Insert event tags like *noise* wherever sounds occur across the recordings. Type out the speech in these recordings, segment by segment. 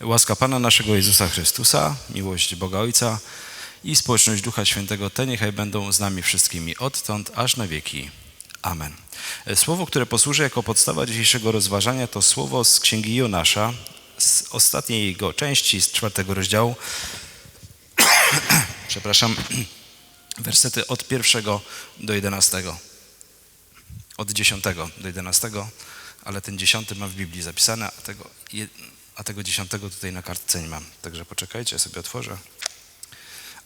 Łaska Pana naszego Jezusa Chrystusa, miłość Boga Ojca i społeczność Ducha Świętego, te niechaj będą z nami wszystkimi odtąd aż na wieki. Amen. Słowo, które posłuży jako podstawa dzisiejszego rozważania, to słowo z Księgi Jonasza, z ostatniej jego części, z czwartego rozdziału. *coughs* Przepraszam, *coughs* wersety od pierwszego do jedenastego. Od dziesiątego do jedenastego, ale ten dziesiąty mam w Biblii zapisane, a tego, a tego dziesiątego tutaj na kartce nie mam. Także poczekajcie, sobie otworzę.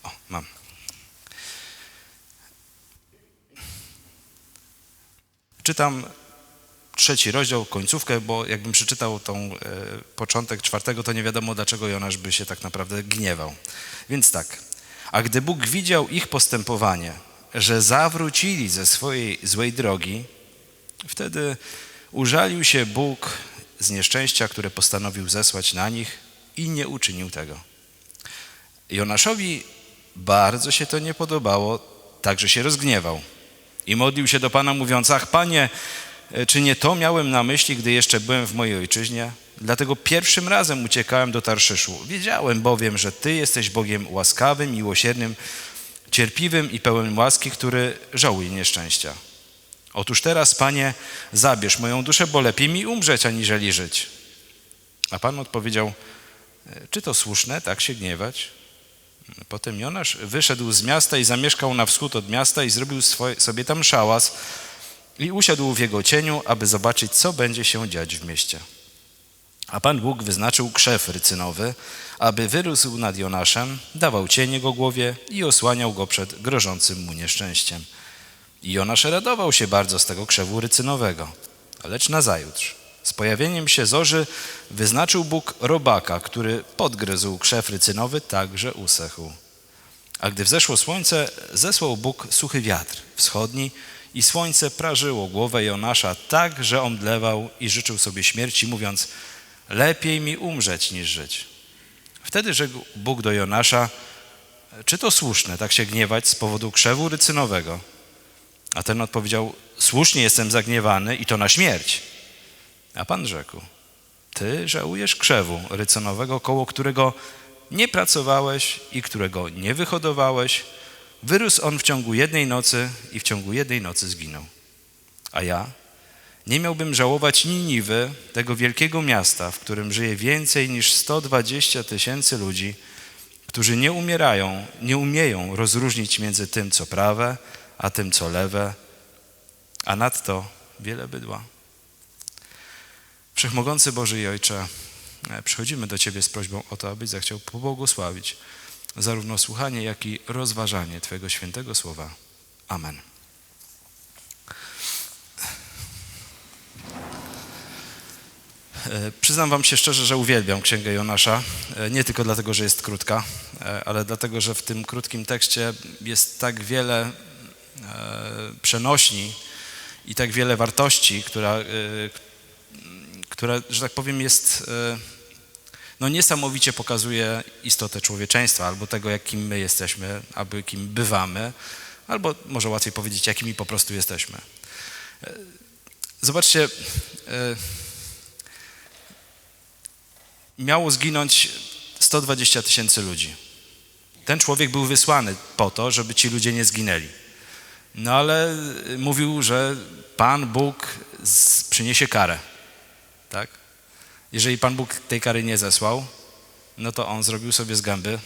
O, mam. Czytam trzeci rozdział, końcówkę, bo jakbym przeczytał tą e, początek czwartego, to nie wiadomo dlaczego Jonasz by się tak naprawdę gniewał. Więc tak. A gdy Bóg widział ich postępowanie, że zawrócili ze swojej złej drogi, wtedy użalił się Bóg z nieszczęścia, które postanowił zesłać na nich i nie uczynił tego. Jonaszowi bardzo się to nie podobało, także się rozgniewał i modlił się do Pana mówiąc, ach Panie, e, czy nie to miałem na myśli, gdy jeszcze byłem w mojej ojczyźnie? Dlatego pierwszym razem uciekałem do Tarszyszu. Wiedziałem bowiem, że Ty jesteś Bogiem łaskawym, miłosiernym, cierpliwym i pełen łaski, który żałuje nieszczęścia. Otóż teraz, Panie, zabierz moją duszę, bo lepiej mi umrzeć, aniżeli żyć. A Pan odpowiedział, "E, czy to słuszne, tak się gniewać? Potem Jonasz wyszedł z miasta i zamieszkał na wschód od miasta i zrobił swoje, sobie tam szałas i usiadł w jego cieniu, aby zobaczyć, co będzie się dziać w mieście. A Pan Bóg wyznaczył krzew rycynowy, aby wyrósł nad Jonaszem, dawał cień jego głowie i osłaniał go przed grożącym mu nieszczęściem. I Jonasz radował się bardzo z tego krzewu rycynowego. Lecz nazajutrz, z pojawieniem się zorzy, wyznaczył Bóg robaka, który podgryzł krzew rycynowy, tak że usechł. A gdy wzeszło słońce, zesłał Bóg suchy wiatr wschodni i słońce prażyło głowę Jonasza tak, że omdlewał i życzył sobie śmierci, mówiąc, lepiej mi umrzeć niż żyć. Wtedy rzekł Bóg do Jonasza, czy to słuszne tak się gniewać z powodu krzewu rycynowego? A ten odpowiedział, słusznie jestem zagniewany i to na śmierć. A Pan rzekł, ty żałujesz krzewu ryconowego, koło którego nie pracowałeś i którego nie wyhodowałeś. Wyrósł on w ciągu jednej nocy i w ciągu jednej nocy zginął. A ja nie miałbym żałować Niniwy, tego wielkiego miasta, w którym żyje więcej niż 120 tysięcy ludzi, którzy nie umierają, nie umieją rozróżnić między tym, co prawe, a tym, co lewe, a nadto wiele bydła. Wszechmogący Boży i Ojcze, e, przychodzimy do Ciebie z prośbą o to, abyś zechciał pobłogosławić zarówno słuchanie, jak i rozważanie Twojego świętego słowa. Amen. E, Przyznam Wam się szczerze, że uwielbiam Księgę Jonasza. E, Nie tylko dlatego, że jest krótka, ale dlatego, że w tym krótkim tekście jest tak wiele przenośni i tak wiele wartości, która, e, która, że tak powiem, jest e, no niesamowicie pokazuje istotę człowieczeństwa, albo tego, jakim my jesteśmy, albo jakim bywamy, albo może łatwiej powiedzieć, jakimi po prostu jesteśmy. E, Zobaczcie, e, miało zginąć 120 tysięcy ludzi. Ten człowiek był wysłany po to, żeby ci ludzie nie zginęli. No ale mówił, że Pan Bóg przyniesie karę. Tak? Jeżeli Pan Bóg tej kary nie zesłał, no to on zrobił sobie z gęby.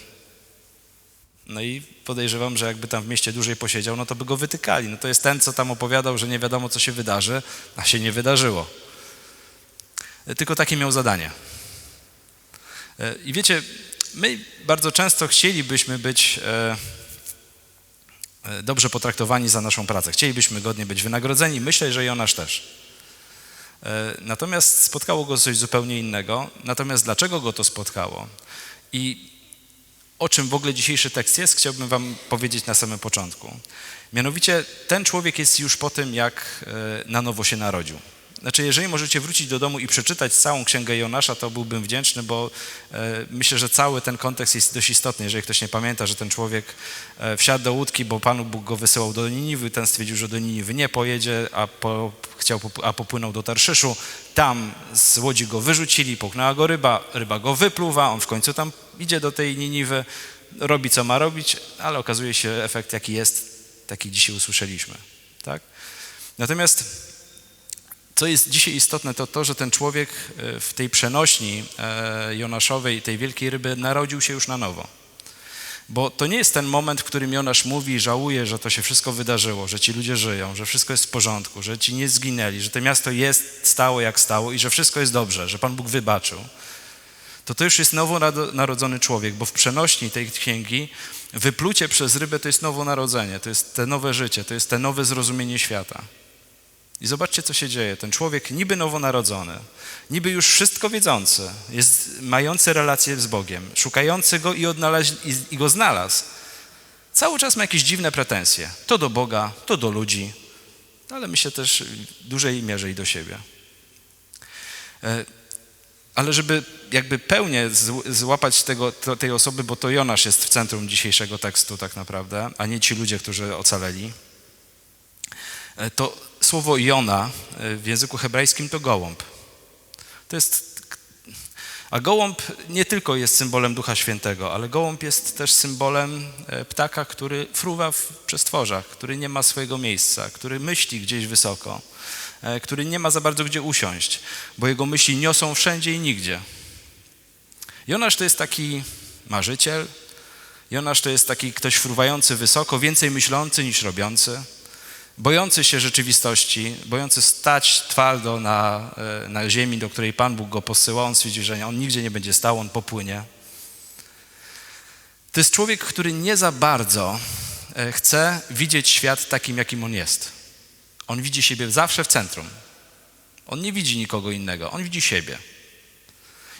No i podejrzewam, że jakby tam w mieście dłużej posiedział, no to by go wytykali. No to jest ten, co tam opowiadał, że nie wiadomo, co się wydarzy, a się nie wydarzyło. Tylko takie miał zadanie. E, I wiecie, my bardzo często chcielibyśmy być e, dobrze potraktowani za naszą pracę. Chcielibyśmy godnie być wynagrodzeni. Myślę, że Jonasz też. E, Natomiast spotkało go coś zupełnie innego. Natomiast dlaczego go to spotkało i o czym w ogóle dzisiejszy tekst jest, chciałbym wam powiedzieć na samym początku. Mianowicie ten człowiek jest już po tym, jak e, na nowo się narodził. Znaczy, jeżeli możecie wrócić do domu i przeczytać całą księgę Jonasza, to byłbym wdzięczny, bo e, myślę, że cały ten kontekst jest dość istotny. Jeżeli ktoś nie pamięta, że ten człowiek e, wsiadł do łódki, bo Panu Bóg go wysyłał do Niniwy, ten stwierdził, że do Niniwy nie pojedzie, a, po, chciał, a popłynął do Tarszyszu. Tam z łodzi go wyrzucili, połknęła go ryba, ryba go wypluwa, on w końcu tam idzie do tej Niniwy, robi co ma robić, ale okazuje się efekt jaki jest, taki dzisiaj usłyszeliśmy. Tak? Natomiast co jest dzisiaj istotne, to to, że ten człowiek e, w tej przenośni e, Jonaszowej, tej wielkiej ryby, narodził się już na nowo. Bo to nie jest ten moment, w którym Jonasz mówi i żałuje, że to się wszystko wydarzyło, że ci ludzie żyją, że wszystko jest w porządku, że ci nie zginęli, że to miasto jest stało jak stało i że wszystko jest dobrze, że Pan Bóg wybaczył. To to już jest nowonarodzony człowiek, bo w przenośni tej księgi wyplucie przez rybę to jest nowonarodzenie, to jest te nowe życie, to jest te nowe zrozumienie świata. I zobaczcie, co się dzieje. Ten człowiek niby nowonarodzony, niby już wszystko wiedzący, jest mający relację z Bogiem, szukający Go i, odnalazł, i, i Go znalazł. Cały czas ma jakieś dziwne pretensje. To do Boga, to do ludzi, ale myślę też w dużej mierze i do siebie. E, ale żeby jakby pełnie złapać tego, tej osoby, bo to Jonasz jest w centrum dzisiejszego tekstu tak naprawdę, a nie ci ludzie, którzy ocaleli, e, to słowo Jona e, w języku hebrajskim to gołąb. To jest, a gołąb nie tylko jest symbolem Ducha Świętego, ale gołąb jest też symbolem e, ptaka, który fruwa w przestworzach, który nie ma swojego miejsca, który myśli gdzieś wysoko, e, który nie ma za bardzo gdzie usiąść, bo jego myśli niosą wszędzie i nigdzie. Jonasz to jest taki marzyciel, Jonasz to jest taki ktoś fruwający wysoko, więcej myślący niż robiący bojący się rzeczywistości, bojący stać twardo na, e, na ziemi, do której Pan Bóg go posyła, on stwierdził, że on nigdzie nie będzie stał, on popłynie. To jest człowiek, który nie za bardzo e, chce widzieć świat takim, jakim on jest. On widzi siebie zawsze w centrum. On nie widzi nikogo innego, on widzi siebie.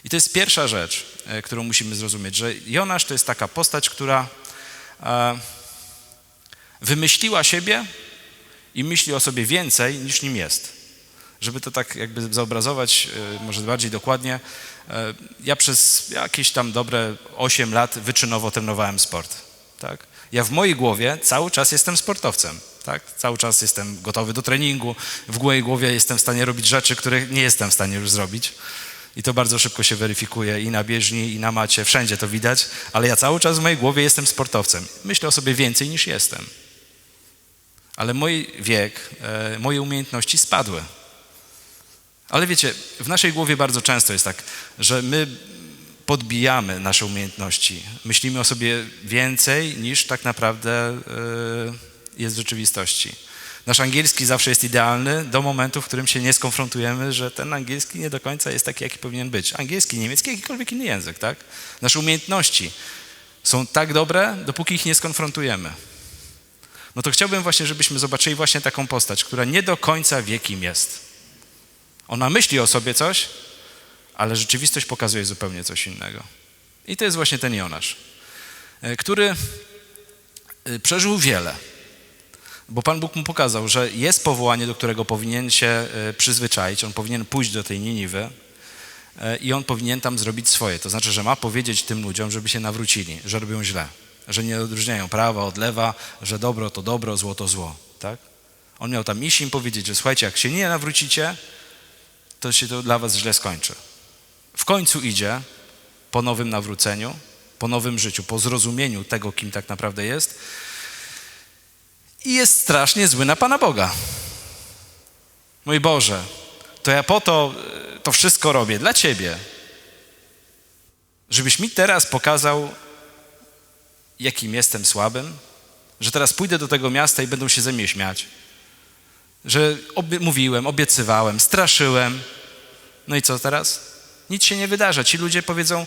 I to jest pierwsza rzecz, e, którą musimy zrozumieć, że Jonasz to jest taka postać, która wymyśliła siebie, i myśli o sobie więcej niż nim jest. Żeby to tak jakby zobrazować, e, może bardziej dokładnie, e, ja przez jakieś tam dobre 8 lat wyczynowo trenowałem sport. Tak? Ja w mojej głowie cały czas jestem sportowcem. Tak? Cały czas jestem gotowy do treningu, w mojej głowie jestem w stanie robić rzeczy, które nie jestem w stanie już zrobić. I to bardzo szybko się weryfikuje i na bieżni, i na macie, wszędzie to widać, ale ja cały czas w mojej głowie jestem sportowcem. Myślę o sobie więcej niż jestem ale mój wiek, e, moje umiejętności spadły. Ale wiecie, w naszej głowie bardzo często jest tak, że my podbijamy nasze umiejętności. Myślimy o sobie więcej niż tak naprawdę e, jest w rzeczywistości. Nasz angielski zawsze jest idealny do momentu, w którym się nie skonfrontujemy, że ten angielski nie do końca jest taki, jaki powinien być. Angielski, niemiecki, jakikolwiek inny język, tak? Nasze umiejętności są tak dobre, dopóki ich nie skonfrontujemy no to chciałbym właśnie, żebyśmy zobaczyli właśnie taką postać, która nie do końca wie, kim jest. Ona myśli o sobie coś, ale rzeczywistość pokazuje zupełnie coś innego. I to jest właśnie ten Jonasz, e, który e, przeżył wiele, bo Pan Bóg mu pokazał, że jest powołanie, do którego powinien się e, przyzwyczaić, on powinien pójść do tej Niniwy i on powinien tam zrobić swoje. To znaczy, że ma powiedzieć tym ludziom, żeby się nawrócili, że robią źle że nie odróżniają prawa od lewa, że dobro to dobro, zło to zło, tak? On miał tam iść im powiedzieć, że słuchajcie, jak się nie nawrócicie, to się to dla was źle skończy. W końcu idzie po nowym nawróceniu, po nowym życiu, po zrozumieniu tego, kim tak naprawdę jest i jest strasznie zły na Pana Boga. Mój Boże, to ja po to e, to wszystko robię dla Ciebie, żebyś mi teraz pokazał, jakim jestem słabym, że teraz pójdę do tego miasta i będą się ze mnie śmiać. Że obie mówiłem, obiecywałem, straszyłem. No i co teraz? Nic się nie wydarza. Ci ludzie powiedzą,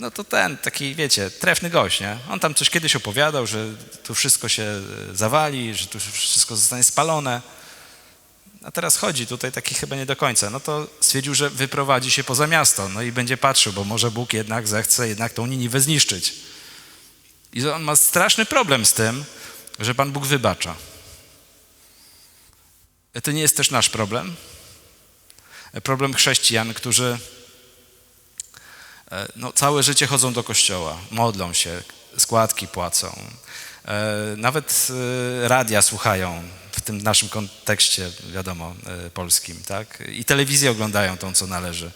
no to ten, taki, wiecie, trefny gość, nie? On tam coś kiedyś opowiadał, że tu wszystko się zawali, że tu wszystko zostanie spalone. A teraz chodzi tutaj taki chyba nie do końca. No to stwierdził, że wyprowadzi się poza miasto, no i będzie patrzył, bo może Bóg jednak zechce jednak tą Niniwę zniszczyć. I on ma straszny problem z tym, że Pan Bóg wybacza. To nie jest też nasz problem? Problem chrześcijan, którzy e, no, całe życie chodzą do kościoła, modlą się, składki płacą, e, nawet e, radia słuchają, w tym naszym kontekście, wiadomo, polskim, tak? I telewizję oglądają tą, co należy.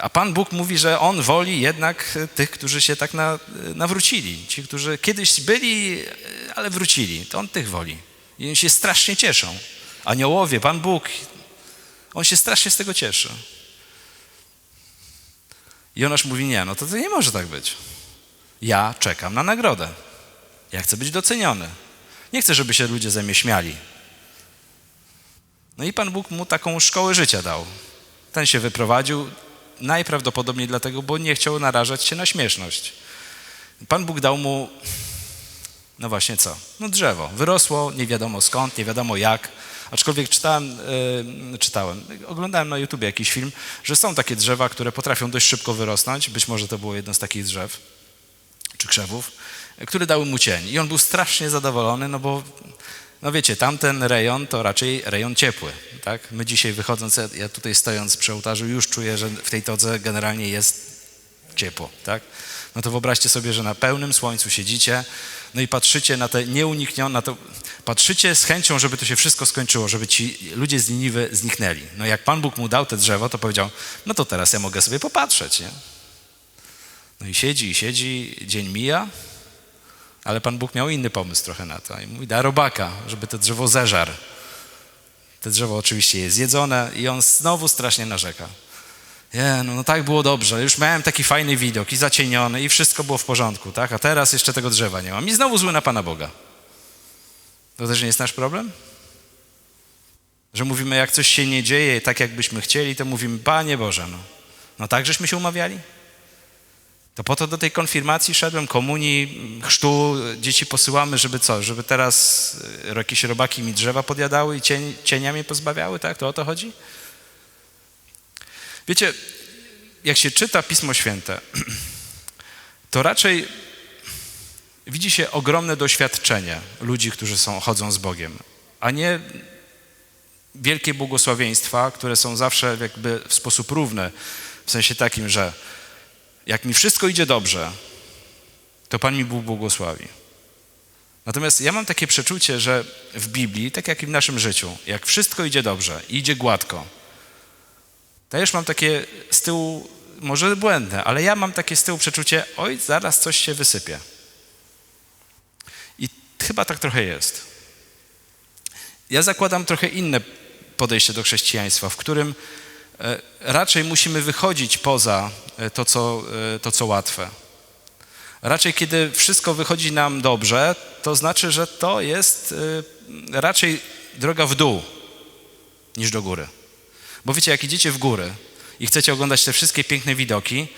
A Pan Bóg mówi, że On woli jednak tych, którzy się tak na, nawrócili. Ci, którzy kiedyś byli, ale wrócili. To On tych woli. I oni się strasznie cieszą. Aniołowie, Pan Bóg, On się strasznie z tego cieszy. I Jonasz mówi, nie, no to, to nie może tak być. Ja czekam na nagrodę. Ja chcę być doceniony. Nie chcę, żeby się ludzie ze mnie śmiali. No i Pan Bóg mu taką szkołę życia dał. Ten się wyprowadził, Najprawdopodobniej dlatego, bo nie chciał narażać się na śmieszność. Pan Bóg dał mu, no właśnie co? No drzewo. Wyrosło, nie wiadomo skąd, nie wiadomo jak. Aczkolwiek czytałem, yy, czytałem, oglądałem na YouTube jakiś film, że są takie drzewa, które potrafią dość szybko wyrosnąć. Być może to było jedno z takich drzew czy krzewów, które dały mu cień. I on był strasznie zadowolony, no bo no wiecie, tamten rejon to raczej rejon ciepły, tak? My dzisiaj wychodząc, ja tutaj stojąc przy ołtarzu już czuję, że w tej todze generalnie jest ciepło, tak? No to wyobraźcie sobie, że na pełnym słońcu siedzicie, no i patrzycie na te nieuniknione, na to, patrzycie z chęcią, żeby to się wszystko skończyło, żeby ci ludzie z Niniwy zniknęli. No jak Pan Bóg mu dał te drzewo, to powiedział, no to teraz ja mogę sobie popatrzeć, nie? No i siedzi, i siedzi, dzień mija, ale Pan Bóg miał inny pomysł trochę na to. I mówi, da robaka, żeby to drzewo zeżar. To drzewo oczywiście jest zjedzone i on znowu strasznie narzeka. Nie, no, no tak było dobrze, już miałem taki fajny widok i zacieniony i wszystko było w porządku, tak? A teraz jeszcze tego drzewa nie mam. I znowu zły na Pana Boga. To też nie jest nasz problem? Że mówimy, jak coś się nie dzieje tak, jakbyśmy chcieli, to mówimy, Panie Boże, no, no tak żeśmy się umawiali? To po to do tej konfirmacji szedłem, komunii, chrztu, dzieci posyłamy, żeby co? Żeby teraz e, jakieś robaki mi drzewa podjadały i cień, cieniami pozbawiały, tak? To o to chodzi? Wiecie, jak się czyta Pismo Święte, *clears throat* to raczej widzi się ogromne doświadczenie ludzi, którzy są, chodzą z Bogiem, a nie wielkie błogosławieństwa, które są zawsze jakby w sposób równy, w sensie takim, że jak mi wszystko idzie dobrze, to Pan mi Bóg błogosławi. Natomiast ja mam takie przeczucie, że w Biblii, tak jak i w naszym życiu, jak wszystko idzie dobrze i idzie gładko, to już mam takie z tyłu, może błędne, ale ja mam takie z tyłu przeczucie, oj, zaraz coś się wysypie. I chyba tak trochę jest. Ja zakładam trochę inne podejście do chrześcijaństwa, w którym E, raczej musimy wychodzić poza to co, e, to, co łatwe. Raczej, kiedy wszystko wychodzi nam dobrze, to znaczy, że to jest raczej droga w dół niż do góry. Bo wiecie, jak idziecie w góry i chcecie oglądać te wszystkie piękne widoki,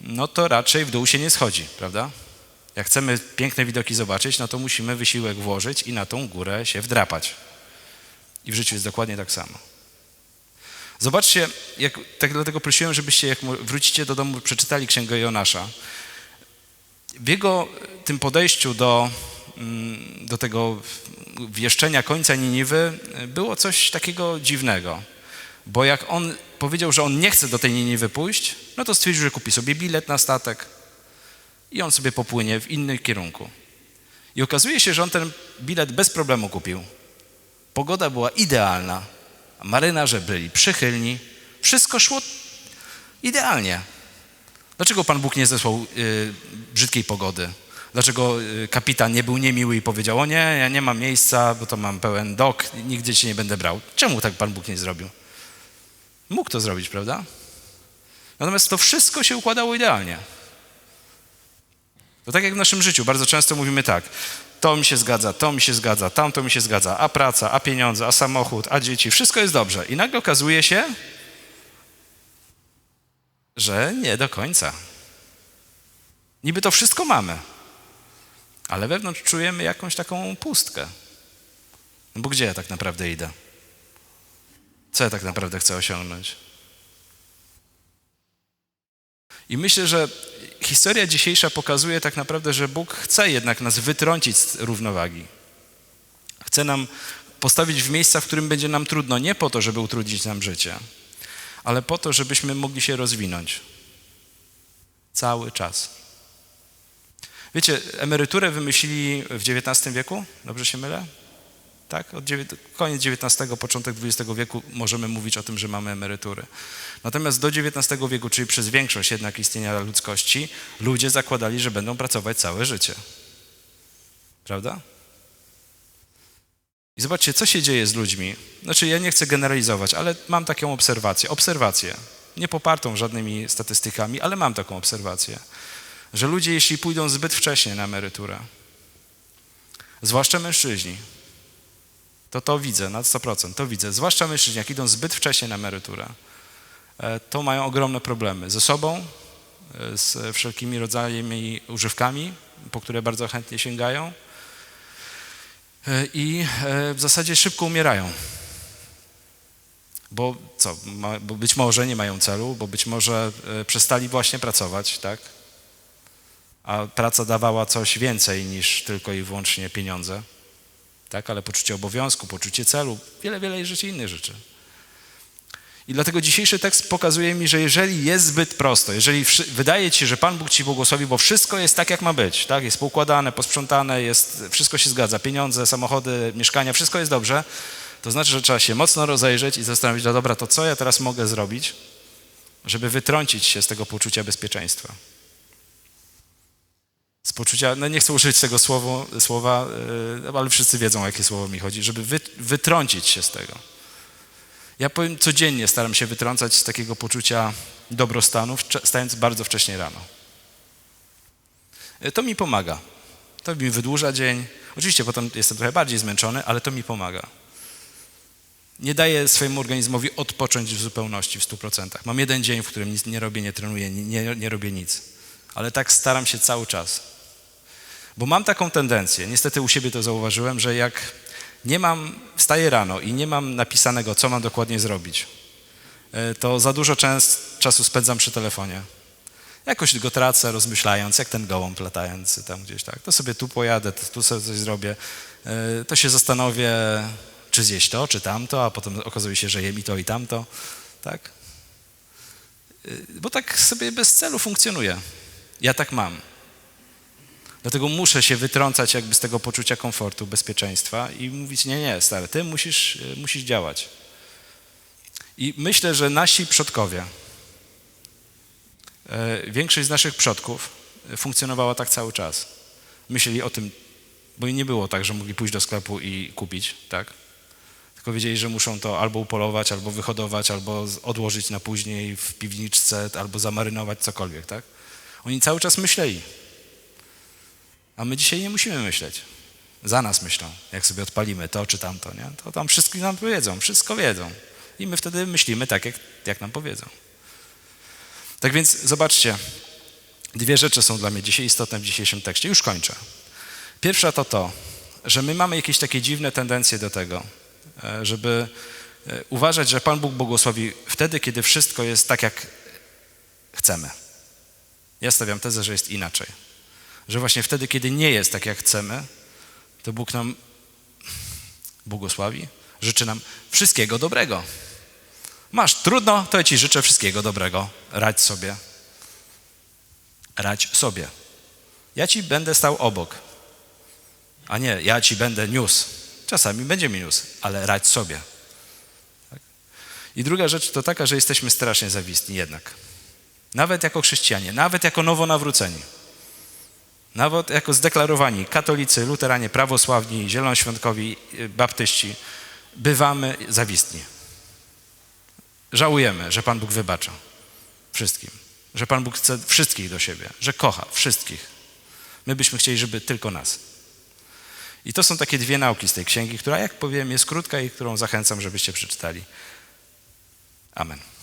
no to raczej w dół się nie schodzi, prawda? Jak chcemy piękne widoki zobaczyć, no to musimy wysiłek włożyć i na tą górę się wdrapać. I w życiu jest dokładnie tak samo. Zobaczcie, jak, tak dlatego prosiłem, żebyście, jak wrócicie do domu, przeczytali Księgę Jonasza. W jego tym podejściu do, mm, do tego wieszczenia końca Niniwy było coś takiego dziwnego. Bo jak on powiedział, że on nie chce do tej Niniwy pójść, no to stwierdził, że kupi sobie bilet na statek i on sobie popłynie w innym kierunku. I okazuje się, że on ten bilet bez problemu kupił. Pogoda była idealna marynarze byli przychylni, wszystko szło idealnie. Dlaczego Pan Bóg nie zesłał y, brzydkiej pogody? Dlaczego y, kapitan nie był niemiły i powiedział, o nie, ja nie mam miejsca, bo to mam pełen dok, nigdzie cię nie będę brał. Czemu tak Pan Bóg nie zrobił? Mógł to zrobić, prawda? Natomiast to wszystko się układało idealnie. To tak jak w naszym życiu, bardzo często mówimy tak, to mi się zgadza, to mi się zgadza, tamto mi się zgadza, a praca, a pieniądze, a samochód, a dzieci, wszystko jest dobrze. I nagle okazuje się, że nie do końca. Niby to wszystko mamy, ale wewnątrz czujemy jakąś taką pustkę. No bo gdzie ja tak naprawdę idę? Co ja tak naprawdę chcę osiągnąć? I myślę, że historia dzisiejsza pokazuje tak naprawdę, że Bóg chce jednak nas wytrącić z równowagi. Chce nam postawić w miejsca, w którym będzie nam trudno, nie po to, żeby utrudnić nam życie, ale po to, żebyśmy mogli się rozwinąć. Cały czas. Wiecie, emeryturę wymyślili w XIX wieku, dobrze się mylę? Tak? Od koniec XIX, początek XX wieku możemy mówić o tym, że mamy emerytury. Natomiast do XIX wieku, czyli przez większość jednak istnienia ludzkości, ludzie zakładali, że będą pracować całe życie. Prawda? I zobaczcie, co się dzieje z ludźmi. Znaczy, ja nie chcę generalizować, ale mam taką obserwację. Obserwację. Nie popartą żadnymi statystykami, ale mam taką obserwację, że ludzie, jeśli pójdą zbyt wcześnie na emeryturę, zwłaszcza mężczyźni, to to widzę na 100%, to widzę. Zwłaszcza mężczyźni, jak idą zbyt wcześnie na emeryturę, e, to mają ogromne problemy ze sobą, e, z wszelkimi rodzajami używkami, po które bardzo chętnie sięgają e, i w zasadzie szybko umierają. Bo co, bo być może nie mają celu, bo być może przestali właśnie pracować, tak? A praca dawała coś więcej niż tylko i wyłącznie pieniądze tak? ale poczucie obowiązku, poczucie celu, wiele, wiele rzeczy, innych rzeczy. I dlatego dzisiejszy tekst pokazuje mi, że jeżeli jest zbyt prosto, jeżeli wydaje ci się, że Pan Bóg ci błogosławi, bo wszystko jest tak, jak ma być, tak? jest poukładane, posprzątane, jest, wszystko się zgadza, pieniądze, samochody, mieszkania, wszystko jest dobrze, to znaczy, że trzeba się mocno rozejrzeć i zastanowić, no dobra, to co ja teraz mogę zrobić, żeby wytrącić się z tego poczucia bezpieczeństwa z poczucia, no nie chcę użyć tego słowo, słowa, yy, ale wszyscy wiedzą, o jakie słowo mi chodzi, żeby wy, wytrącić się z tego. Ja powiem, codziennie staram się wytrącać z takiego poczucia dobrostanu, stając bardzo wcześnie rano. Yy, To mi pomaga. To mi wydłuża dzień. Oczywiście potem jestem trochę bardziej zmęczony, ale to mi pomaga. Nie daję swojemu organizmowi odpocząć w zupełności, w 100%. Mam jeden dzień, w którym nic nie robię, nie trenuję, nie, nie robię nic. Ale tak staram się cały czas. Bo mam taką tendencję, niestety u siebie to zauważyłem, że jak nie mam, wstaję rano i nie mam napisanego, co mam dokładnie zrobić, e, to za dużo czas, czasu spędzam przy telefonie. Jakoś go tracę, rozmyślając, jak ten gołąb latający tam gdzieś, tak. To sobie tu pojadę, to tu sobie coś zrobię, e, to się zastanowię, czy zjeść to, czy tamto, a potem okazuje się, że jem i to i tamto, tak. E, Bo tak sobie bez celu funkcjonuję. Ja tak mam. Dlatego muszę się wytrącać jakby z tego poczucia komfortu, bezpieczeństwa i mówić, nie, nie, stary, ty musisz, y, musisz działać. I myślę, że nasi przodkowie, e, większość z naszych przodków e, funkcjonowała tak cały czas. Myśleli o tym, bo nie było tak, że mogli pójść do sklepu i kupić, tak? Tylko wiedzieli, że muszą to albo upolować, albo wyhodować, albo odłożyć na później w piwniczce, albo zamarynować cokolwiek, tak? Oni cały czas myśleli. A my dzisiaj nie musimy myśleć. Za nas myślą, jak sobie odpalimy to czy tamto, nie? To tam wszystko nam powiedzą, wszystko wiedzą. I my wtedy myślimy tak, jak, jak nam powiedzą. Tak więc zobaczcie, dwie rzeczy są dla mnie dzisiaj istotne w dzisiejszym tekście. Już kończę. Pierwsza to to, że my mamy jakieś takie dziwne tendencje do tego, e, żeby e, uważać, że Pan Bóg błogosławi wtedy, kiedy wszystko jest tak, jak chcemy. Ja stawiam tezę, że jest inaczej że właśnie wtedy, kiedy nie jest tak, jak chcemy, to Bóg nam błogosławi, życzy nam wszystkiego dobrego. Masz trudno, to ja ci życzę wszystkiego dobrego. Radź sobie. Radź sobie. Ja ci będę stał obok, a nie ja ci będę niósł. Czasami będzie mi niósł, ale radź sobie. Tak? I druga rzecz to taka, że jesteśmy strasznie zawistni jednak. Nawet jako chrześcijanie, nawet jako nowonawróceni. Nawet jako zdeklarowani katolicy, luteranie, prawosławni, zielonoświątkowi, y, baptyści, bywamy zawistni. Żałujemy, że Pan Bóg wybacza wszystkim, że Pan Bóg chce wszystkich do siebie, że kocha wszystkich. My byśmy chcieli, żeby tylko nas. I to są takie dwie nauki z tej księgi, która, jak powiem, jest krótka i którą zachęcam, żebyście przeczytali. Amen.